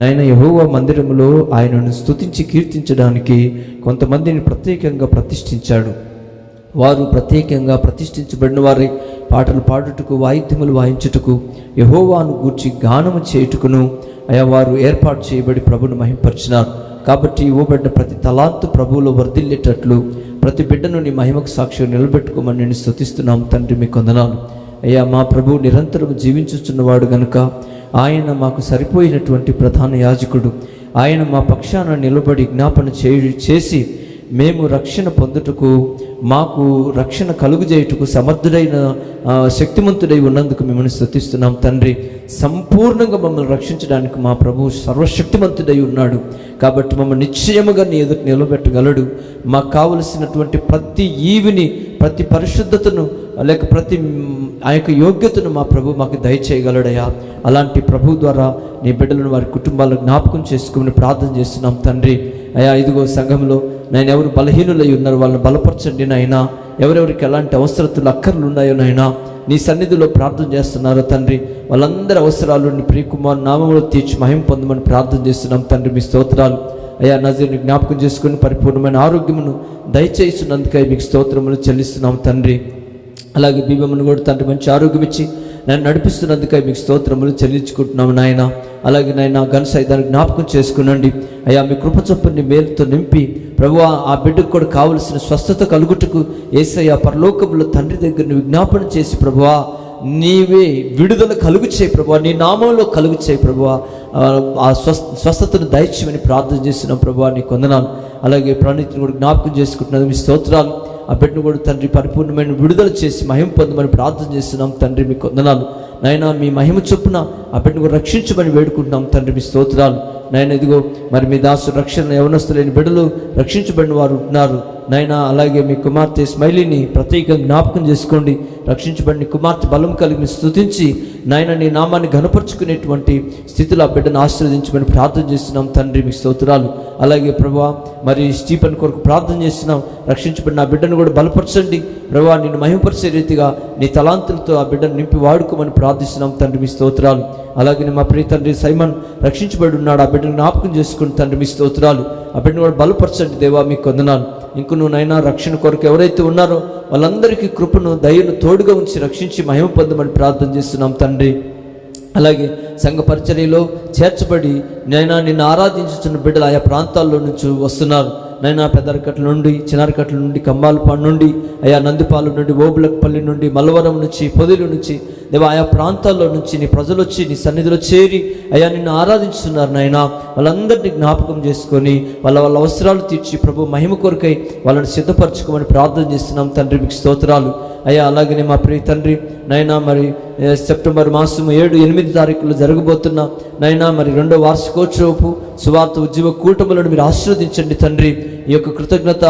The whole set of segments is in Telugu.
ఆయన యహోవా మందిరములో ఆయనను స్థుతించి కీర్తించడానికి కొంతమందిని ప్రత్యేకంగా ప్రతిష్ఠించాడు. వారు ప్రత్యేకంగా ప్రతిష్ఠించబడిన వారి పాటలు పాడుటకు వాయిద్యములు వాయించుటకు యహోవాను గూర్చి గానము చేయుటకును అయా వారు ఏర్పాటు చేయబడి ప్రభును మహింపరిచినారు. కాబట్టి ఇవ్వబడిన ప్రతి తలాంతు ప్రభువులో వర్ధిల్లేటట్లు ప్రతి బిడ్డను నీ మహిమకు సాక్షి నిలబెట్టుకోమని నేను స్తుతిస్తున్నాం తండ్రి మీ కొందనాలు. అయ్యా మా ప్రభు నిరంతరం జీవించుచున్నవాడు గనుక ఆయన మాకు సరిపోయినటువంటి ప్రధాన యాజకుడు. ఆయన మా పక్షాన నిలబడి జ్ఞాపన చే చేసి మేము రక్షణ పొందుటకు మాకు రక్షణ కలుగు చేయుటకు సమర్థుడైన శక్తిమంతుడై ఉన్నందుకు మిమ్మల్ని స్థుతిస్తున్నాం తండ్రి. సంపూర్ణంగా మమ్మల్ని రక్షించడానికి మా ప్రభు సర్వశక్తిమంతుడై ఉన్నాడు. కాబట్టి మమ్మల్ని నిశ్చయముగా నీ ఎదుట నిలబెట్టగలడు. మాకు కావలసినటువంటి ప్రతి ఈవిని ప్రతి పరిశుద్ధతను లేక ప్రతి ఆ యొక్క యోగ్యతను మా ప్రభు మాకు దయచేయగలడయా అలాంటి ప్రభు ద్వారా నీ బిడ్డలను వారి కుటుంబాలను జ్ఞాపకం చేసుకుని ప్రార్థన చేస్తున్నాం తండ్రి. అయ్యా ఇదిగో సంఘంలో నేను ఎవరు బలహీనులై ఉన్నారు వాళ్ళని బలపరచండి నాయనా. ఎవరెవరికి ఎలాంటి అవసరతలు అక్కర్లు ఉన్నాయో నాయనా. నీ సన్నిధిలో ప్రార్థన చేస్తున్నారో తండ్రి? వాళ్ళందరి అవసరాలు నీ ప్రియకుమార్ నామంలో తీర్చి మహిం పొందమని ప్రార్థన చేస్తున్నాం తండ్రి మీ స్తోత్రాలు. అయ్యా నజీర్ని జ్ఞాపకం చేసుకుని పరిపూర్ణమైన ఆరోగ్యమును దయచేస్తున్నందుకై మీకు స్తోత్రములు చెల్లిస్తున్నాం తండ్రి. అలాగే బీబమ్మను కూడా తండ్రి మంచి ఆరోగ్యం ఇచ్చి నన్ను నడిపిస్తున్నందుకై మీకు స్తోత్రములు చెల్లించుకుంటున్నాము నాయన. అలాగే నాయన గనసై దాన్ని జ్ఞాపకం చేసుకునండి. అయ్యా మీ కృప చొప్పుని మేలుతో నింపి ప్రభు ఆ బిడ్డకు కూడా కావలసిన స్వస్థత కలుగుటకు ఏసయ్య పరలోకములో తండ్రి దగ్గర విజ్ఞాపన చేసి ప్రభువా నీవే విడుదల కలుగు చేయి ప్రభువా నీ నామంలో కలుగు చేయి ప్రభువా. ఆ, స్వస్థ స్వస్థతను దయచేయమని ప్రార్థన చేస్తున్నాం ప్రభువా నీ కొందనాలు అలాగే ప్రణీతిని కూడా జ్ఞాపకం చేసుకుంటున్నాను. మీ స్తోత్రాలు ఆ బిడ్డను కూడా తండ్రి పరిపూర్ణమైన విడుదల చేసి మహిమ పొందమని ప్రార్థన చేస్తున్నాం. తండ్రి మీ కొందనాలు. నైనా మీ మహిమ చొప్పున ఆ బిడ్డను కూడా రక్షించమని వేడుకుంటున్నాం. తండ్రి మీ స్తోత్రాలు. నాయన ఇదిగో మరి మీ దాసు రక్షణ యవనస్తులేని బిడ్డలు రక్షించబడిన వారు ఉంటున్నారు. నాయన అలాగే మీ కుమార్తె స్మైలీని ప్రత్యేకంగా జ్ఞాపకం చేసుకోండి. రక్షించబడిన కుమార్తె బలం కలిగి స్థుతించి నాయన నీ నామాన్ని ఘనపరుచుకునేటువంటి స్థితిలో ఆ బిడ్డను ఆశీర్వదించమని ప్రార్థన చేస్తున్నాం. తండ్రి మీ స్తోత్రాలు. అలాగే ప్రభా మరి స్టీఫన్ కొరకు ప్రార్థన చేస్తున్నాం. రక్షించబడిన ఆ బిడ్డను కూడా బలపరచండి. ప్రభా నిన్ను మహిమపరిచే రీతిగా నీ తలాంతులతో ఆ బిడ్డను నింపి వాడుకోమని ప్రార్థిస్తున్నాం. తండ్రి మీ స్తోత్రాలు. అలాగే మా ప్రియ తండ్రి సైమన్ రక్షించబడి ఉన్నాడు. ఆ బిడ్డను జ్ఞాపకం చేసుకుని తండ్రి మీ స్తోత్రాలు. ఆ బిడ్డను కూడా బలపరచండి. దేవా మీకు వందనాలు. ఇంక నువ్వునైనా రక్షణ కొరకు ఎవరైతే ఉన్నారో వాళ్ళందరికీ కృపను దయను తోడుగా ఉంచి రక్షించి మహిమ పొందమని ప్రార్థన చేస్తున్నాం తండ్రి. అలాగే సంఘ పరిచర్యలో చేర్చబడి నైనా నిన్ను ఆరాధించుతున్న బిడ్డలు ఆయా ప్రాంతాల్లో నుంచి వస్తున్నారు. నైనా పెద్దరకట్ల నుండి చిన్నారకట్ల నుండి కంబాలపాడు నుండి అయా నందిపాలు నుండి ఓబులకపల్లి నుండి మలవరం నుంచి పొదిలు నుంచి దేవ ఆయా ప్రాంతాల్లో నుంచి నీ ప్రజలు వచ్చి నీ సన్నిధిలో చేరి అయా నిన్ను ఆరాధించుతున్నారు నాయన. వాళ్ళందరినీ జ్ఞాపకం చేసుకొని వాళ్ళ వాళ్ళ అవసరాలు తీర్చి ప్రభు మహిమ కొరకై వాళ్ళని సిద్ధపరచుకోమని ప్రార్థన చేస్తున్నాం. తండ్రి మీకు స్తోత్రాలు. అయ్యా అలాగనే మా ప్రియ తండ్రి నైనా మరి సెప్టెంబర్ మాసం ఏడు ఎనిమిది తారీఖులు జరగబోతున్న నైనా మరి రెండో వార్షికోత్సవపు సువార్త ఉద్యమ కూటములను మీరు ఆశీర్వదించండి తండ్రి. ఈ యొక్క కృతజ్ఞత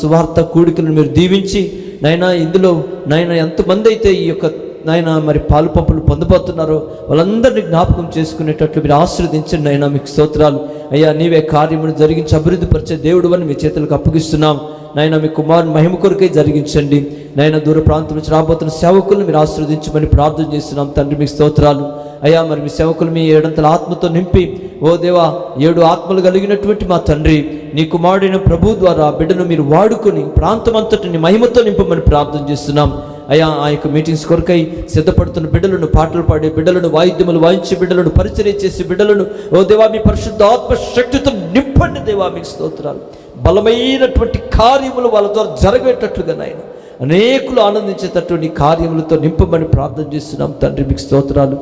సువార్త కూడికలను మీరు దీవించి నైనా ఇందులో నైనా ఎంతమంది అయితే ఈ యొక్క నాయన మరి పాలు పంపులు పొందబోతున్నారో వాళ్ళందరినీ జ్ఞాపకం చేసుకునేటట్లు మీరు ఆశీర్వదించండి నైనా మీకు స్తోత్రాలు. అయ్యా నీవే కార్యమును జరిగించి అభివృద్ధి పరిచే దేవుడు అని మీ చేతులకు అప్పగిస్తున్నాం. నాయన మీ కుమారుని మహిమ కొరకై జరిగించండి. నాయన దూర ప్రాంతం నుంచి రాబోతున్న సేవకులను మీరు ఆశీర్వదించమని ప్రార్థన చేస్తున్నాం. తండ్రి మీకు స్తోత్రాలు. అయ్యా మరి మీ సేవకులు మీ ఏడంతల ఆత్మతో నింపి ఓ దేవా ఏడు ఆత్మలు కలిగినటువంటి మా తండ్రి నీ కుమారుడైన ప్రభు ద్వారా బిడ్డను మీరు వాడుకొని ప్రాంతమంతటిని మహిమతో నింపమని ప్రార్థన చేస్తున్నాం. అయ్యా ఆ యొక్క మీటింగ్స్ కొరకై సిద్ధపడుతున్న బిడ్డలను పాటలు పాడే బిడ్డలను వాయిద్యములు వాయించే బిడ్డలను పరిచయం చేసే బిడ్డలను ఓ దేవా మీ పరిశుద్ధ ఆత్మ శక్తితో నింపండి దేవా మీకు స్తోత్రాలు. బలమైనటువంటి కార్యములు వాళ్ళ ద్వారా జరిగేటట్లుగా నాయన. అనేకులు ఆనందించేటట్టు నీ కార్యములతో నింపమని ప్రార్థన చేస్తున్నాం. తండ్రి మీకు స్తోత్రాలు.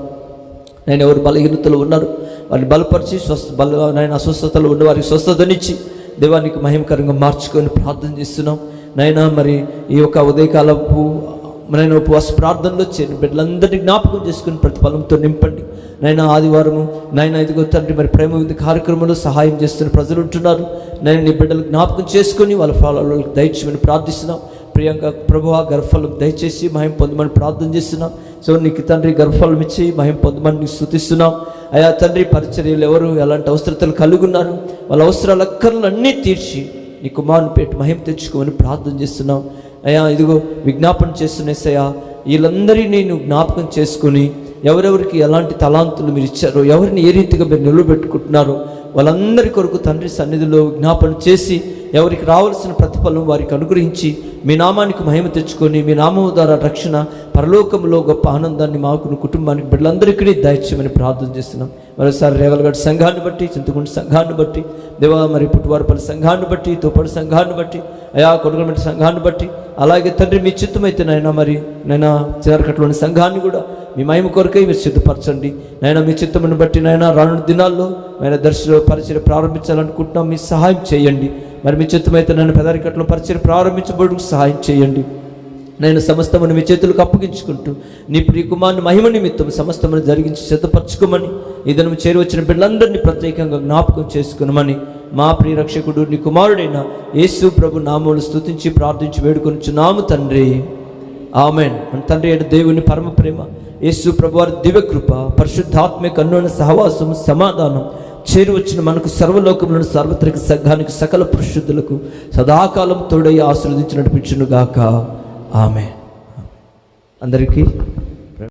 నేను ఎవరు బలహీనతలు ఉన్నారు? వారిని బలపరిచి స్వస్థ బల నాయన అస్వస్థతలు ఉన్న వారికి స్వస్థతనిచ్చి దేవానికి మహిమకరంగా మార్చుకొని ప్రార్థన చేస్తున్నాం. నైనా మరి ఈ యొక్క ఉదయకాలపు నేను ఉపవాస ప్రార్థనలో చేరిన బిడ్డలందరినీ జ్ఞాపకం చేసుకుని ప్రతిఫలంతో నింపండి. నైనా ఆదివారము నైనా ఇదిగో తండ్రి మరి ప్రేమ విధి కార్యక్రమంలో సహాయం చేస్తున్న ప్రజలు ఉంటున్నారు. నేను నీ బిడ్డలు జ్ఞాపకం చేసుకొని వాళ్ళ ఫలాలకు దయచేయమని ప్రార్థిస్తున్నాం. ప్రియాంక ప్రభు గర్భఫలం దయచేసి మహిం పొందమని ప్రార్థన చేస్తున్నాం. సో నీకు తండ్రి గర్భఫలం ఇచ్చి మహిం పొందమని నీకు స్థుతిస్తున్నాం. అయా తండ్రి పరిచర్యలు ఎవరు ఎలాంటి అవసరతలు కలుగున్నారు వాళ్ళ అవసరాల అక్కర్లు అన్నీ తీర్చి నీ కుమారుని పెట్టి మహిం తెచ్చుకోమని ప్రార్థన చేస్తున్నాం. అయ్యా ఇదిగో విజ్ఞాపన చేస్తున్నేసయ్యా వీళ్ళందరినీ నేను జ్ఞాపకం చేసుకుని ఎవరెవరికి ఎలాంటి తలాంతులు మీరు ఇచ్చారో ఎవరిని ఏ రీతిగా మీరు నిలబెట్టుకుంటున్నారో వాళ్ళందరి కొరకు తండ్రి సన్నిధిలో విజ్ఞాపన చేసి ఎవరికి రావాల్సిన ప్రతిఫలం వారికి అనుగ్రహించి మీ నామానికి మహిమ తెచ్చుకొని మీ నామం ద్వారా రక్షణ పరలోకంలో గొప్ప ఆనందాన్ని మాకు కుటుంబానికి బిడ్డలందరికీ దయచేయమని ప్రార్థన చేస్తున్నాం. మరోసారి రేవల్గడ్ సంఘాన్ని బట్టి చింతకుంట సంఘాన్ని బట్టి దేవా మరి పుట్టువారిపల్లి సంఘాన్ని బట్టి తోపడి సంఘాన్ని బట్టి అయా కొడుకులమెట్టి సంఘాన్ని బట్టి అలాగే తండ్రి మీ చిత్తమైతే నాయన మరి నైనా చివరికట్లోని సంఘాన్ని కూడా మీ మహిమ కొరకై మీరు సిద్ధపరచండి. నైనా మీ చిత్తమును బట్టి నైనా రానున్న దినాల్లో ఆయన దర్శన పరిచయం ప్రారంభించాలనుకుంటున్నాం. మీ సహాయం చేయండి. మరి మీ చిత్తమైతే నన్ను పెదరికట్లో పరిచయం ప్రారంభించబడుకు సహాయం చేయండి. నేను సమస్తమును మీ చేతులకు అప్పగించుకుంటూ నీ ప్రియ కుమారుని మహిమ నిమిత్తం సమస్తమును జరిగించి సిద్ధపరచుకోమని ఈ దినం చేరి వచ్చిన బిడ్డలందరినీ ప్రత్యేకంగా జ్ఞాపకం చేసుకునమని మా ప్రియరక్షకుడు నీ కుమారుడైన యేసు ప్రభు నామములు స్తుతించి ప్రార్థించి వేడుకొనిచున్నాము తండ్రి. ఆమెన్. మన తండ్రి అయిన దేవుని పరమ ప్రేమ యేసు ప్రభు వారి దివ్యకృప పరిశుద్ధాత్మిక అన్యోన సహవాసం సమాధానం చేరువచ్చిన మనకు సర్వలోకములను సార్వత్రిక సంఘానికి సకల పరిశుద్ధులకు సదాకాలం తోడై ఆశీర్వదించి నడిపించునుగాక ఆమె అందరికీ